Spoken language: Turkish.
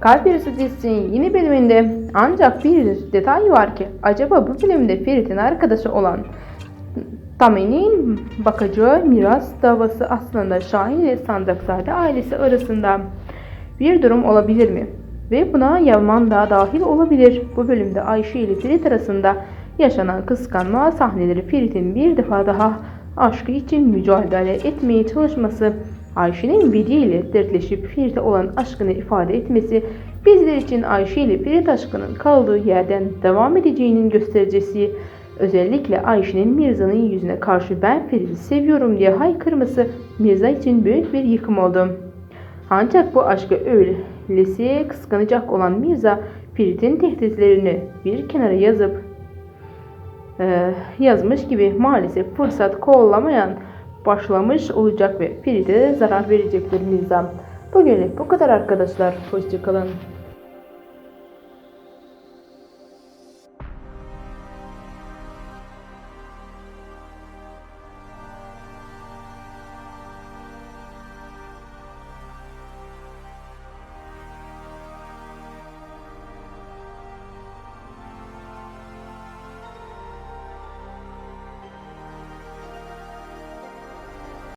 Kalp Yarısı dizisinin yeni bölümünde ancak bir detay var ki acaba bu bölümde Ferit'in arkadaşı olan Tame'nin bakacağı miras davası aslında Şahin ile Sandıkzade ailesi arasında bir durum olabilir mi? Ve buna Yaman da dahil olabilir. Bu bölümde Ayşe ile Ferit arasında yaşanan kıskanma sahneleri Ferit'in bir defa daha aşkı için mücadele etmeye çalışması, Ayşe'nin Vedi ile dertleşip Ferit'e olan aşkını ifade etmesi, bizler için Ayşe ile Ferit aşkının kaldığı yerden devam edeceğinin göstericisi, özellikle Ayşe'nin Mirza'nın yüzüne karşı ben Ferit'i seviyorum diye haykırması Mirza için büyük bir yıkım oldu. Ancak bu aşkı öylesi kıskanacak olan Mirza, Ferit'in tehditlerini bir kenara yazıp e, yazmış gibi maalesef fırsat kollamayan başlamış olacak ve Ferit'e zarar verecektir Mirza. Bugünlük bu kadar arkadaşlar. Hoşçakalın.